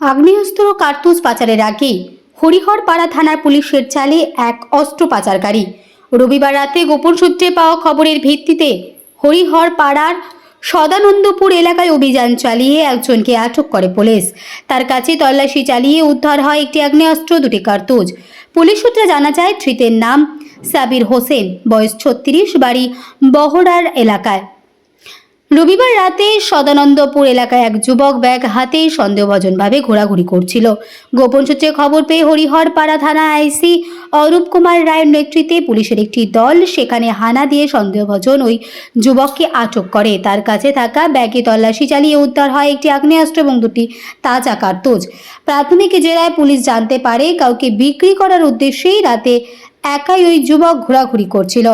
আগ্নেয়াস্ত্র কার্তুজ পাচারের আগে হরিহরপাড়া থানার পুলিশের চালে এক অস্ত্র পাচারকারী রবিবার রাতে গোপন সূত্রে পাওয়া খবরের ভিত্তিতে হরিহরপাড়ার সদানন্দপুর এলাকায় অভিযান চালিয়ে একজনকে আটক করে পুলিশ। তার কাছে তল্লাশি চালিয়ে উদ্ধার হয় একটি আগ্নেয়াস্ত্র, দুটি কার্তুজ। পুলিশ সূত্রে জানা যায়, ধৃতের নাম সাবির হোসেন, বয়স ছত্রিশ, বাড়ি বহরার এলাকায়। রবিবার রাতে সদানন্দপুর এলাকায় এক যুবক ব্যাগ হাতে সন্দেহভাজনভাবে ঘোরাঘুরি করছিল। গোপন সূত্রে খবর পেয়ে হরিহরপাড়া থানা আইসি অরূপ কুমার রায়ের নেতৃত্বে পুলিশের একটি দল সেখানে হানা দিয়ে সন্দেহভাজন ওই যুবককে আটক করে। তার কাছে থাকা ব্যাগে তল্লাশি চালিয়ে উদ্ধার হয় একটি আগ্নেয়াস্ত্র এবং দুটি তাজা কার্তুজ। প্রাথমিক জেরায় পুলিশ জানতে পারে, কাউকে বিক্রি করার উদ্দেশ্যেই রাতে একাই ওই যুবক ঘোরাঘুরি করছিল।